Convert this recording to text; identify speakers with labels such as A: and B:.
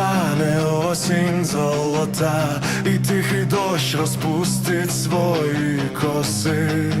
A: Настане осінь золота, і тихий дощ розпустить свої коси.